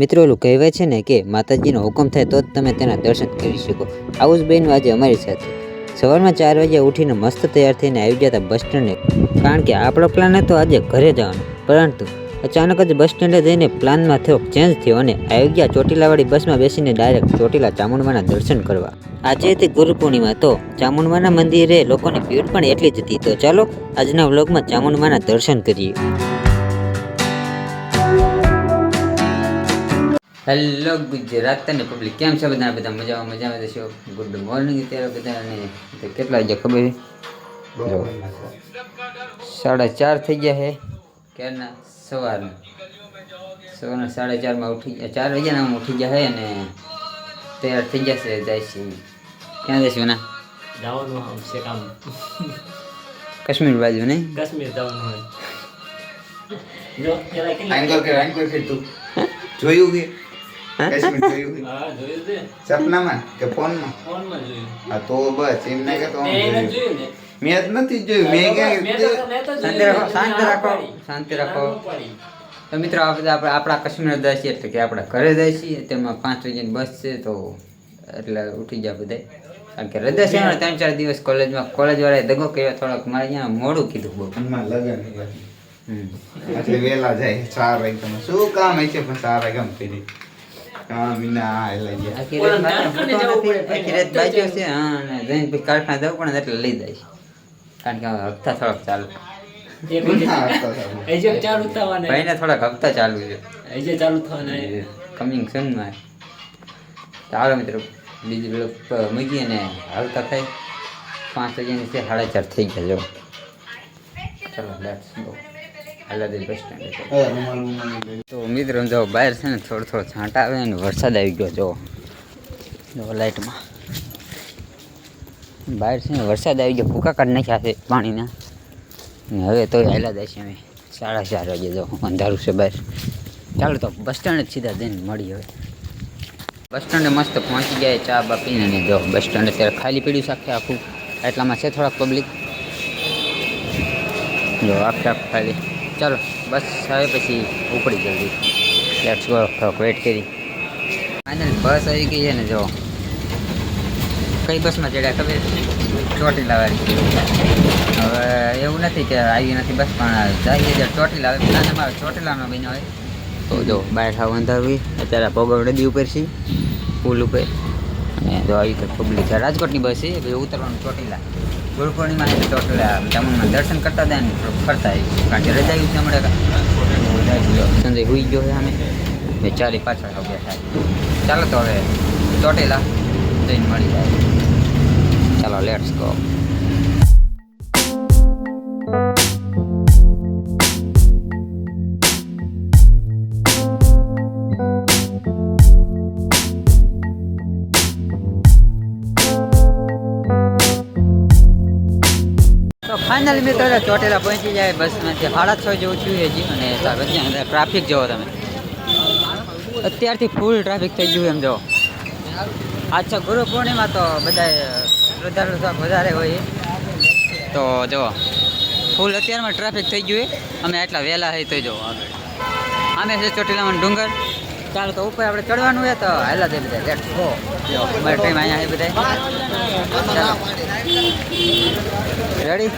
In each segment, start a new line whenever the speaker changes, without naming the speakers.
મિત્રો, ઓલું કહેવાય છે ને કે માતાજીનો હુકમ થાય તો જ તમે તેના દર્શન કરી શકો. આવું જ બહેનું આજે અમારી સાથે. સવારમાં ચાર વાગ્યા ઉઠીને મસ્ત તૈયાર થઈને આવી ગયા હતા બસ સ્ટેન્ડે કારણ કે આપણો પ્લાન હતો આજે ઘરે જવાનો. પરંતુ અચાનક જ બસ સ્ટેન્ડે જઈને પ્લાનમાં થયો ચેન્જ થયો અને આવી ગયા ચોટીલાવાળી બસમાં બેસીને ડાયરેક્ટ ચોટીલા ચામુંડમાના દર્શન કરવા. આજે હતી ગુરુ પૂર્ણિમા, તો ચામુંડમાના મંદિરે લોકોની ભીડ પણ એટલી જ હતી. તો ચાલો આજના વ્લોગમાં ચામુંડમાના દર્શન કરીએ. હેલો ગુજરાતની પબ્લિક કેમ છે બધા? બધા મજામાં મજામાં છો? ગુડ મોર્નિંગ અત્યારે બધા અને કેટલા વાગ્યા ખબર છે? સાડા ચાર થઈ ગયા છે. ક્યારના? સવારના. સવારના સાડા ચારમાં ઉઠી ગયા. ચાર વાગ્યાના આમ ઉઠી ગયા છે અને તૈયાર થઈ ગયા છે જાય છે ક્યાં જઈશું ના
જવાનું છે કામ.
કાશ્મીર બાજુ નહીં?
કાશ્મીર જવાનું હોય. જો પેલા
કે આંગર કે તું. જોયું કે? કાશ્મીર જોયું
હા જોયું છે.
સપનામાં કે ફોનમાં?
ફોનમાં જોયું.
હા તો બસ એમ કે તો
મેં
જોયું.
જોયું ને.
મેં જ નથી જોયું મેં ક્યાં
મેં તો- મેં તો
શાંતિ રાખો, શાંતિ રાખો, શાંતિ રાખો. તો મિત્રો આપણે આપણા કાશ્મીર જાય છીએ એટલે કે આપણા ઘરે જાય છીએ તેમાં પાંચ વાગ્યાની બસ છે તો એટલે ઉઠી જાય બધા. કારણ કે હૃદય છે ત્રણ ચાર દિવસ કોલેજમાં કોલેજ વાળાએ દગો કર્યો થોડોક મારે અહીંયા મોડું કીધું બહુ.
લગન
હમ.
એટલે વેલા જાય ચાર એકદમ શું કામ હોય છે પણ ચાર વાગ્યામાં કરી કામ વિના.
બાજુ છે હા અને જઈને જવું પડે એટલે લઈ જાય કારણ કે હપ્તા થોડાક ચાલુ. ભાઈને થોડાક હપ્તા ચાલુ છે.
ચાલુ થવાના
કમિંગ સૂનમાં ચાલો મિત્રો બીજી બ્લોક મૂકી અને હાલતા થાય. પાંચ વાગ્યાની છે સાડા ચાર થઈ ગયા જો. ચલો let's go Haladi bus stand તો મિત્રો જો બહાર છે ને થોડો થોડો છાંટા આવે અને વરસાદ આવી ગયો જો. જો લાઇટમાં બહાર છે ને વરસાદ આવી ગયો ભૂકા કાઢી નાખ્યા છે પાણીના. ને હવે તો હાલા જાય છે અમે. સાડા ચાર વાગે જો અંધારું છે બહાર. ચાલો તો બસ સ્ટેન્ડ જ સીધા જઈને મળી હવે. બસ સ્ટેન્ડે મસ્ત પહોંચી ગયા ચા બા પીને ને જો બસ સ્ટેન્ડ અત્યારે ખાલી પીડ્યું છે આખે આખું. એટલામાં છે થોડાક પબ્લિક જો આખે આખું ખાલી. ચાલો, બસ આવે પછી ઉપડી જલ્દી લેટ્સ ગો થોડોક વેટ કરી. ફાઇનલ બસ આવી ગઈ છે ને જો. કઈ બસમાં ચડ્યા ખબર? ચોટીલાવાળી હવે એવું નથી કે આવી નથી બસ પણ જઈએ જ્યારે ચોટીલા આવે. પ્લાન અમારે ચોટીલાનો બન્યો હોય. તો જો બહાર ખાવ અંધારવી. અત્યારે ભોગવ નદી ઉપર છે, પુલ ઉપર. અને જો આવી પબ્લિક છે. રાજકોટની બસ છે ઉતરવાનું ચોટીલા. ગુરુ પૂર્ણિમા એટલે ચોટીલા દર્શન કરતા હતા ને ફરતા કારણ કે રજા યુદ્ધ મળે સંજય હુઈ ગયો છે અમે બે ચાલી પાછળ હવે થાય ચાલો તો હવે ચોટેલા જઈને મળી જાય. ચાલો લેટ્સ ગો ફાઇનલી મિત્રો ચોટીલા પહોંચી જાય બસમાંથી સાડા છ જેવું થયું હજી, અને વચ્ચે ટ્રાફિક જોવો તમે. અત્યારથી ફૂલ ટ્રાફિક થઈ ગયું એમ જો. અચ્છા ગુરુ પૂર્ણિમા તો બધા શ્રદ્ધાળુ વધારે હોય. તો જો ફૂલ અત્યારમાં ટ્રાફિક થઈ ગયું અમે એટલા વહેલા હોય તો જો આગળ. આમે છે ચોટીલામાં ડુંગર. ચાલો તો ઉપર આપણે ચડવાનું હોય તો હેલા દે બધા અહીંયા બધા રેડી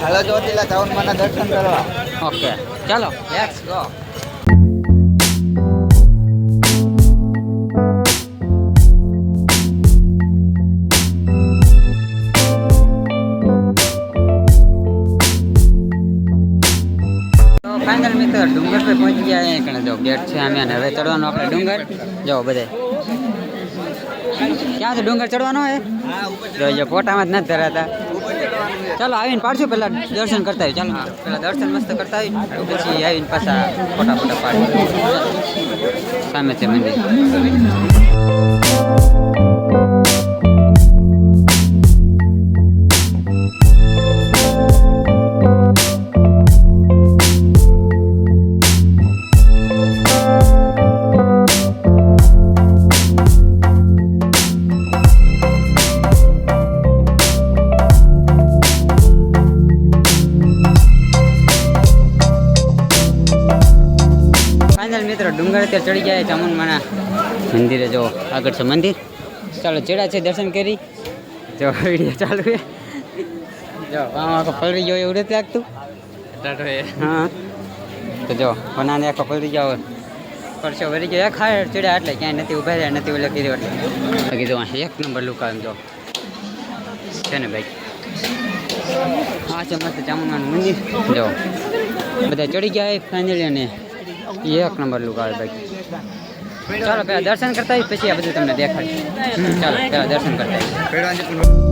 હાલો ચોટીલા ચાવનમાના દર્શન કરવા.
ઓકે ચાલો. લેટ્સ ગો ફાઇનલ મિત્ર ડુંગર પર પહોંચી ગયા અહીંયા કણે જો ગેટ છે આમે અને હવે ચડવાનો આપણે ડુંગર. જો બધે. ક્યાં છે ડુંગર ચડવાનો હે જો ફોટામાં જ નથી ધરાતા. ચાલો આવીને પાડશું પેલા દર્શન કરતા આવી ચાલો પેલા દર્શન મસ્ત કરતા આવી પછી આવીને પાછા ફોટા ફોટા પાડી સામે છે મંદિર. ફાઇનલ મિત્રો ડુંગર અત્યારે ચડી ગયા ચામુન ચામુંડમાના મંદિરે. જો આગળ છે મંદિર. ચાલો ચેડા છે દર્શન કરી. જો વીડિયો ચાલુ છે. જો આમ આખો પલરી ગયો એવું નથી લાગતું? હા. તો જો બનાને આખો પલરી ગયો પરસો વળી ગયો. એક ખાય ચડ્યા એટલે ક્યાંય નથી ઊભા રહ્યા નથી ઓલા કર્યો એટલે. કીધું આ એક નંબર લુક આમ જો. છે ને ભાઈ? હા છે મસ્ત ચામુંડમાનું મંદિર. જો બધા ચડી ગયા ફાઇનલી અને એક નંબર લુક આવે ભાઈ ચાલો પહેલાં દર્શન કરતા પછી આ બધું તમને દેખાડ ચાલો પહેલાં દર્શન કરતા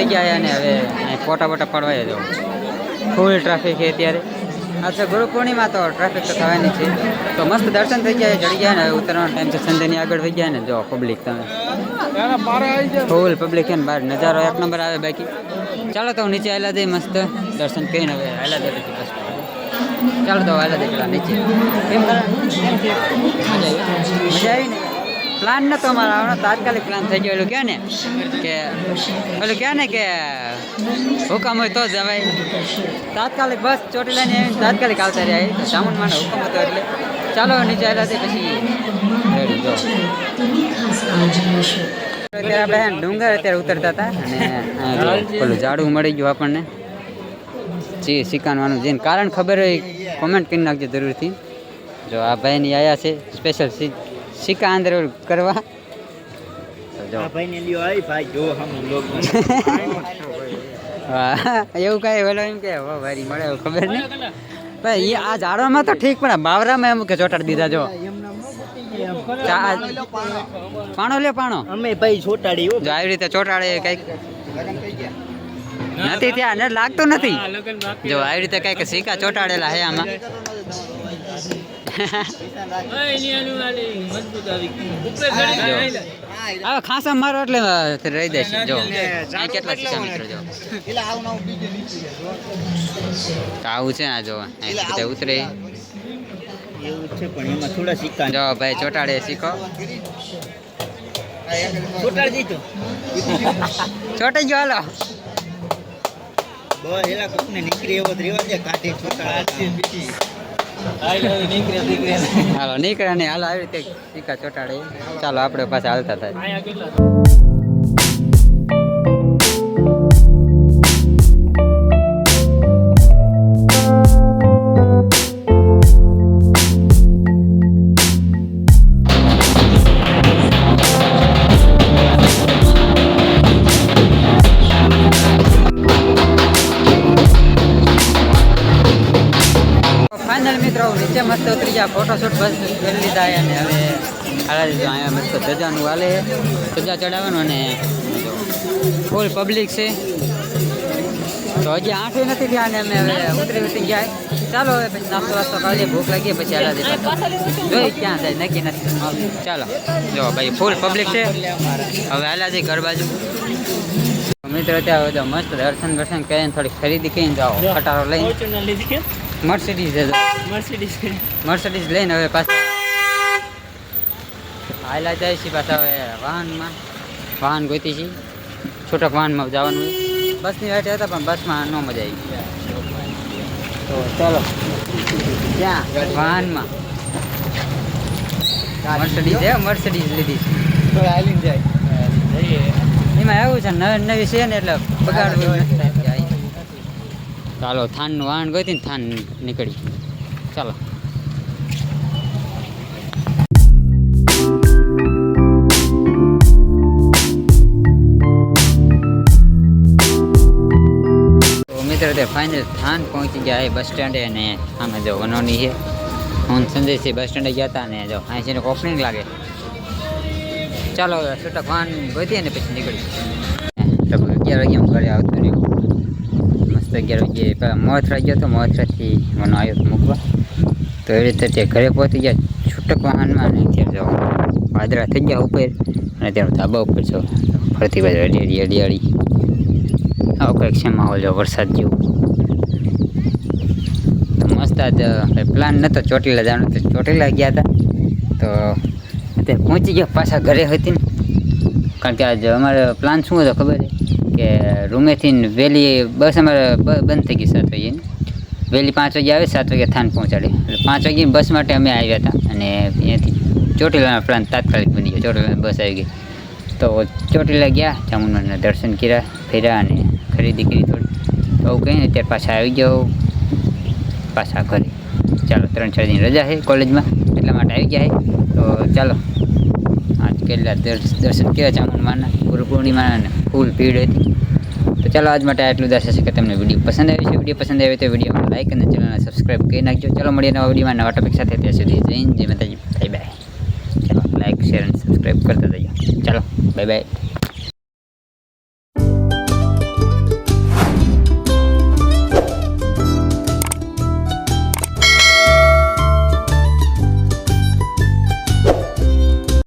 થઈ ગયા અને હવે ફોટા બોટા પડવાય જો ફૂલ ટ્રાફિક છે અત્યારે. અચ્છા ગુરુ પૂર્ણિમા તો ટ્રાફિક તો થવાની છે. તો મસ્ત દર્શન થઈ ગયા ચડી ગયા ને હવે ઉતરવાનો ટાઈમ છે. સંધ્યાની આગળ થઈ ગયા ને જો પબ્લિક તમે. ફૂલ પબ્લિક છે ને બહાર. નજારો એક નંબર આવે બાકી. ચાલો તો નીચે આવેલા દે મસ્ત દર્શન કરીને હવે આવેલા બસ ચાલો તો આવેલા દે પેલા નીચે. મજા આવી ને? પ્લાન નતો અમારો. આવવાનો તાત્કાલિક પ્લાન થઈ ગયો. એલું કહે ને કે ઓલું કહે ને કે હુકમ હોય તો જ હવે. તાત્કાલિક બસ ચોટી લઈને આવીને તાત્કાલિક આવતા રહ્યા. સામાન માનો હુકમ હતો એટલે. ચાલો નીચે આવેલા તે પછી અત્યારે આપણે ડુંગર અત્યારે ઉતરતા હતા અને પેલું ઝાડું મળી ગયું આપણને. જે શીખાનવાનું જેને કારણ ખબર હોય કોમેન્ટ કરી નાખજો જરૂરથી. જો આ ભાઈની આયા છે સ્પેશિયલ સિક્કા અંદર કરવા એવું કાંઈ વેલો એમ કે હો મળે ખબર નહીં. ભાઈ એ આ ઝાડવામાં તો ઠીક પણ બાવરામાં એમ કે ચોટાડી દીધા જો. પાણો લે પાણો.
અમે ભાઈ ચોટાડી
જો આવી રીતે ચોટાડે કંઈક. નથી ત્યાં લાગતું નથી. જો આવી રીતે કંઈક સિક્કા ચોટાડેલા હે આમાં. ખાસા મારો એટલે રહી દેશે જો કેટલા સિક્કા મિત્રો જો. આવું છે આ જો ઉતરે. જો ભાઈ ચોટાડે શીખો. ચોટાઈ ગયો હાલો.
બસ એલા કોકને નીકળી એવો રેવા દે કાઢી
હાલો નીકળે ને હાલો આવી રીતે સિક્કા ચોટાડે. ચાલો આપણે પાછા હાલતા થાય. ફાઇનલ મિત્રો નીચે મસ્ત ઉતરી ગયા. ફોટોશૂટ બસ કરી લીધા છે અને હવે હાલા દીધું અહીંયા મસ્ત ધજાનું હાલે. છે ધજા ચડાવવાનું અને ફૂલ પબ્લિક છે. તો હજી આઠે નથી થયા અને અમે હવે ઉતરી ઉતરી ગયા. ચાલો હવે પછી નાસ્તો વાસ્તો ખાલી ભૂખ લાગી પછી હાલા દીધા જોઈ ક્યાં જાય? નક્કી નથી. ચાલો જો ભાઈ ફૂલ પબ્લિક છે. હવે હાલા જઈ ઘર બાજુ. મિત્રો ત્યાં બધા મસ્ત દર્શન દર્શન કરીને થોડી ખરીદી કરીને જાઓ. ખટારો લઈને. મર્સિડીઝ જો. મર્સિડીઝ લઈને હવે પાછા. હાલા જાય છે પાછા હવે વાહનમાં. વાહન ગોતી છે. છૂટક વાહનમાં જવાનું હોય બસની વાટે હતા પણ બસમાં ન મજા આવી. તો ચાલો. ત્યાં વાહનમાં. મર્સિડીઝ છે મર્સિડીઝ લીધી છે. એમાં એવું છે નવી નવી છે ને એટલે બગાડવું. ચાલો થાન વાહન ગોતી ને થાન નીકળી. ચાલો. મિત્ર, તે ફાઇનલ થાન પહોંચી ગયા એ બસ સ્ટેન્ડે અને આમે જો વનોની છે. હું સંજયસિંહ બસ સ્ટેન્ડે ગયા હતા ને જો અહીં છે ઓપનિંગ લાગે. ચાલો છૂટક વાહન ગોતીએ ને પછી નીકળી લગભગ અગિયાર વાગ્યા ઘરે આવતું રહ્યો. મસ્ત અગિયાર વાગે મોથરા ગયો હતો મોથરાથી મને આવ્યો હતો મૂકવા. તો એ રીતે તે ઘરે પહોંચી ગયા. છૂટક વાહનમાં અને ત્યાં જાઓ પાદરા થઈ ગયા ઉપર અને ત્યાં ધાબા ઉપર છો ફરતી બાજુ અડિયાળી અડિયાળી આવો કંઈક છે માહોલ જો વરસાદ જેવું. તો મસ્ત આજ પ્લાન નહોતો ચોટીલા જવાનું તો ચોટીલા ગયા હતા. તો અત્યારે પહોંચી ગયા. પાછા ઘરે હતી ને. કારણ કે આજ અમારે પ્લાન શું હતો ખબર છે? કે રૂમેથી વહેલી બસ અમારે બંધ થઈ ગઈ સાત વાગે વહેલી પાંચ વાગે આવે, સાત વાગે થાન પહોંચાડે. એટલે પાંચ વાગે બસ માટે અમે આવ્યા હતા. અને અહીંયાથી ચોટીલાના પ્લાન તાત્કાલિક બની ગયો. ચોટીલાની બસ આવી ગઈ. તો ચોટીલા ગયા ચામુંડમાના દર્શન કર્યા, ફેર્યા અને ખરીદી કરી થોડી. તો કહીને અત્યારે પાછા આવી ગયો પાછા ઘરે. ચાલો, ત્રણ ચાર દિન રજા છે કોલેજમાં, એટલા માટે આવી ગયા છે. તો ચાલો, આજ કેટલા દર્શ- દર્શન કર્યા ચામુંડમાના. ગુરુ પૂર્ણિમાના ફૂલ ભીડ હતી. તો ચાલો આજ માટે આટલું દર્શન છે કે તમને વીડિયો પસંદ આવી છે. વીડિયો પસંદ આવે તો વીડિયો લાઇક અને ચેનલને સબસ્ક્રાઈબ કરી નાખજો. ચાલો મળીએ નવા વિડીયોમાં નવા ટોપિક સાથે. ત્યાં સુધી જય જય માતાજી. બાય બાય ચાલો લાઇક શેર અને સબસ્ક્રાઈબ કરતા જઈએ ચાલો બાય બાય